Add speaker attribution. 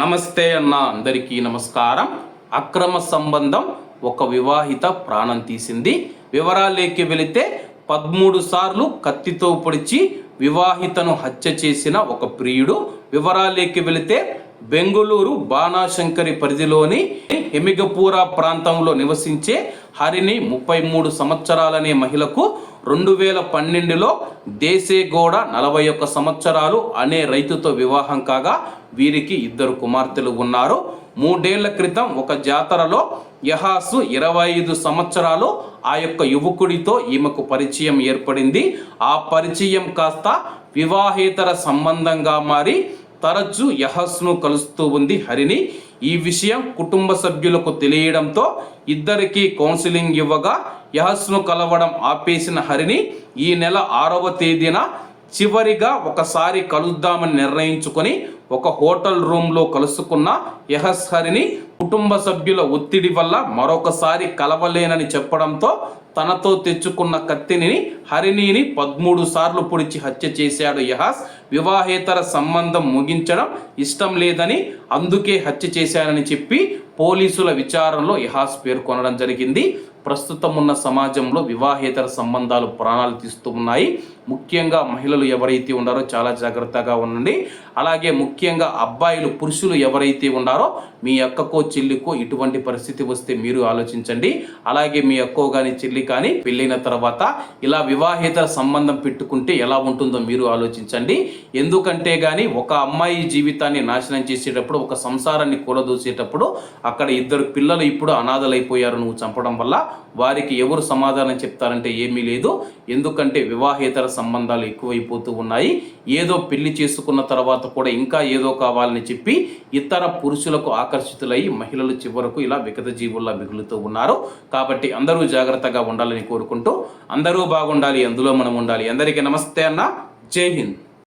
Speaker 1: నమస్తే అన్న అందరికీ నమస్కారం. అక్రమ సంబంధం ఒక వివాహిత ప్రాణం తీసింది. వివరాలేకి వెళితే పదమూడు సార్లు కత్తితో పొడిచి వివాహితను హత్య చేసిన ఒక ప్రియుడు. వివరాలేకి వెళితే బెంగుళూరు బాణాశంకరి పరిధిలోని ఎమిగపూర ప్రాంతంలో నివసించే హరిని ముప్పై మూడు సంవత్సరాలనే మహిళకు రెండు వేల పన్నెండులో దేశేగౌడ నలభై ఒక్క సంవత్సరాలు అనే రైతుతో వివాహం కాగా వీరికి ఇద్దరు కుమార్తెలు ఉన్నారు. మూడేళ్ళ క్రితం ఒక జాతరలో యహాసు ఇరవై ఐదు సంవత్సరాలు ఆ యొక్క యువకుడితో ఈమెకు పరిచయం ఏర్పడింది. ఆ పరిచయం కాస్త వివాహేతర సంబంధంగా మారి తరచూ యహస్ను కలుస్తూ ఉంది హరిని. ఈ విషయం కుటుంబ సభ్యులకు తెలియడంతో ఇద్దరికీ కౌన్సిలింగ్ ఇవ్వగా యహస్ను కలవడం ఆపేసిన హరిని ఈ నెల ఆరవ తేదీన చివరిగా ఒకసారి కలుద్దామని నిర్ణయించుకొని ఒక హోటల్ రూమ్లో కలుసుకున్న యహస్ హరిని కుటుంబ సభ్యుల ఒత్తిడి వల్ల మరొకసారి కలవలేనని చెప్పడంతో తనతో తెచ్చుకున్న కత్తిని హరిణిని పదమూడు సార్లు పొడిచి హత్య చేశాడు యహాస్. వివాహేతర సంబంధం ముగించడం ఇష్టం లేదని అందుకే హత్య చేశానని చెప్పి పోలీసుల విచారణలో యహాస్ పేర్కొనడం జరిగింది. ప్రస్తుతం ఉన్న సమాజంలో వివాహేతర సంబంధాలు ప్రాణాలు తీస్తూ ఉన్నాయి. ముఖ్యంగా మహిళలు ఎవరైతే ఉన్నారో చాలా జాగ్రత్తగా ఉండండి. అలాగే ముఖ్యంగా అబ్బాయిలు పురుషులు ఎవరైతే ఉన్నారో మీ అక్కకో చెల్లికో ఇటువంటి పరిస్థితి వస్తే మీరు ఆలోచించండి. అలాగే మీ అక్కో కానీ చెల్లి కానీ పెళ్ళైన తర్వాత ఇలా వివాహేతర సంబంధం పెట్టుకుంటే ఎలా ఉంటుందో మీరు ఆలోచించండి. ఎందుకంటే కానీ ఒక అమ్మాయి జీవితాన్ని నాశనం చేసేటప్పుడు ఒక సంసారాన్ని కూలదూసేటప్పుడు అక్కడ ఇద్దరు పిల్లలు ఇప్పుడు అనాథలైపోయారు నువ్వు చంపడం వల్ల. వారికి ఎవరు సమాధానం చెప్తారంటే ఏమీ లేదు. ఎందుకంటే వివాహేతర సంబంధాలు ఎక్కువైపోతూ ఉన్నాయి. ఏదో పెళ్ళి చేసుకున్న తర్వాత కూడా ఇంకా ఏదో కావాలని చెప్పి ఇతర పురుషులకు ఆకర్షితులై మహిళలు చివరకు ఇలా విగత జీవుల్లా మిగులుతూ ఉన్నారు. కాబట్టి అందరూ జాగ్రత్తగా ఉండాలని కోరుకుంటూ అందరూ బాగుండాలి. అందులో మనం ఉండాలి. అందరికీ నమస్తే అన్న. జై హింద్.